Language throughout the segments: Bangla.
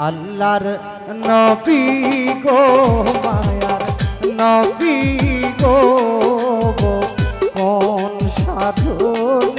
আল্লাহর নবী গো মায়ার নবী গো কোন সাধুর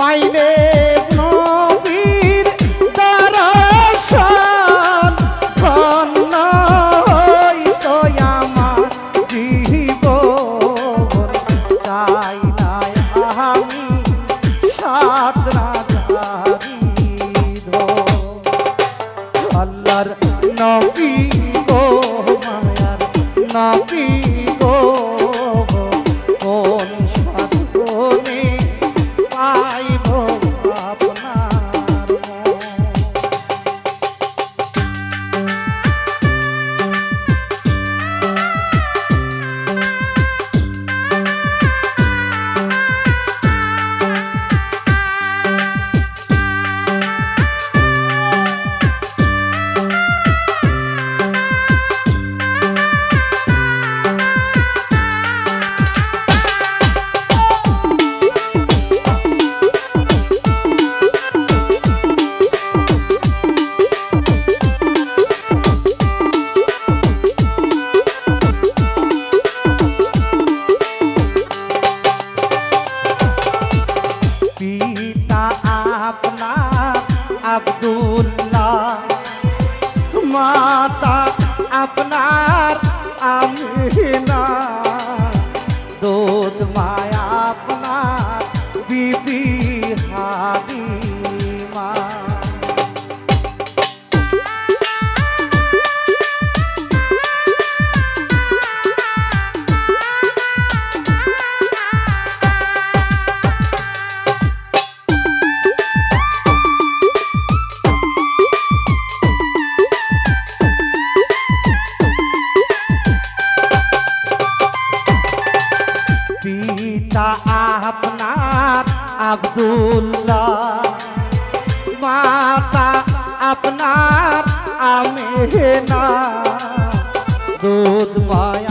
পাইলে পিতা আপনা আব্দুল পিতা আপনার আব্দুল্লাহ। মাতা আপনার আমেনা। দুধ মায়া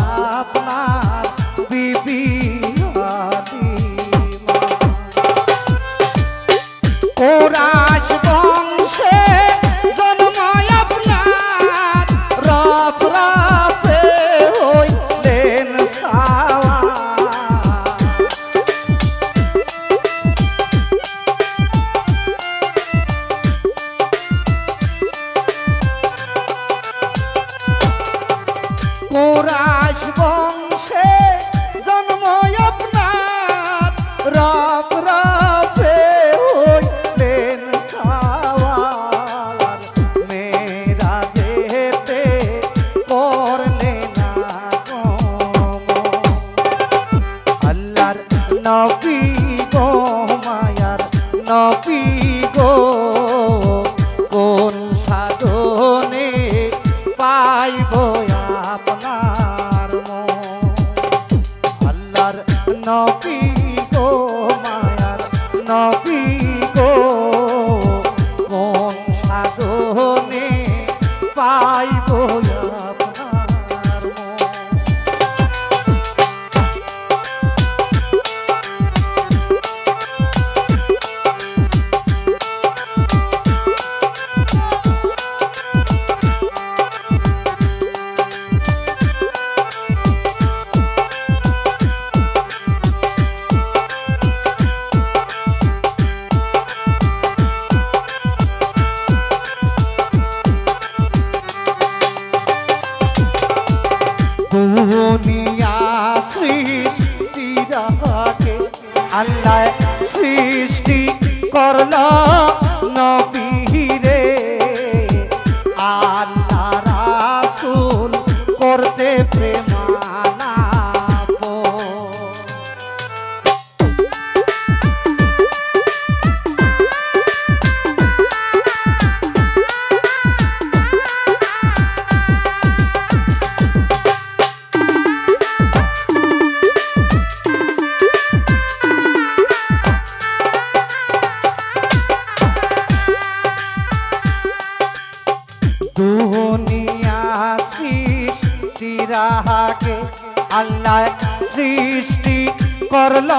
করল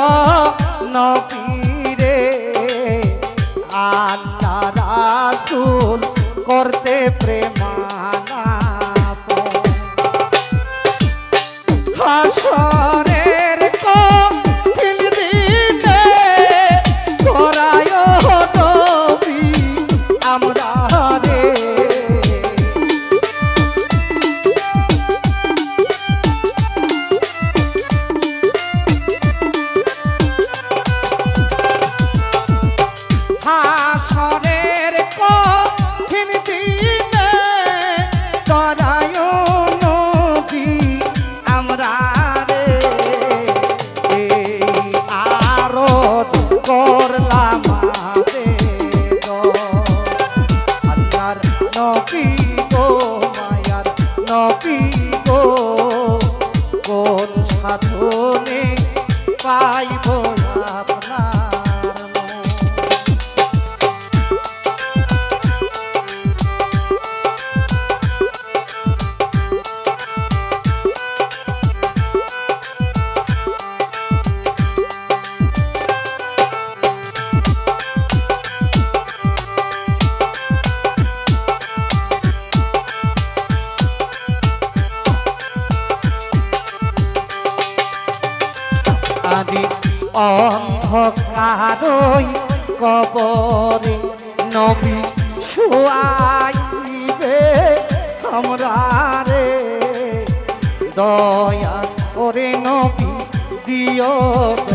নবীরে। আল্লাহ রাসুল করতে প্রেম তারই কবরে নবী শুয়াইবে আমরা রে। দয়া করে নবী দিয়ত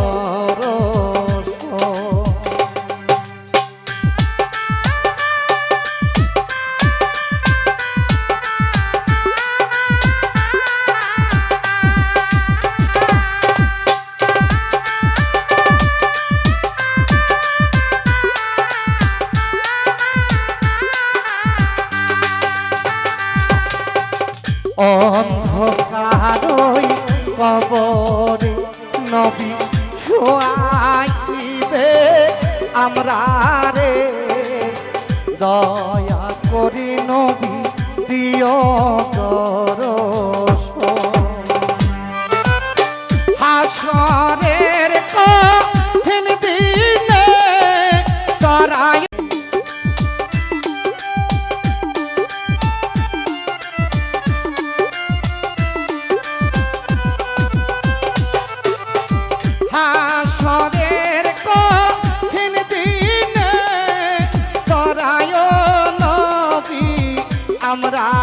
তারই কবরে নবী শোয়াইবে আমরা রে। দয়া করি নবী দিয় হাসরে আমরা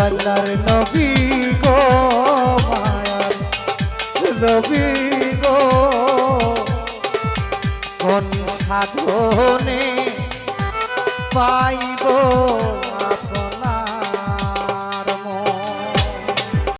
আল্লাহর নবী গো মায়ার নবী গো কোন সাধনে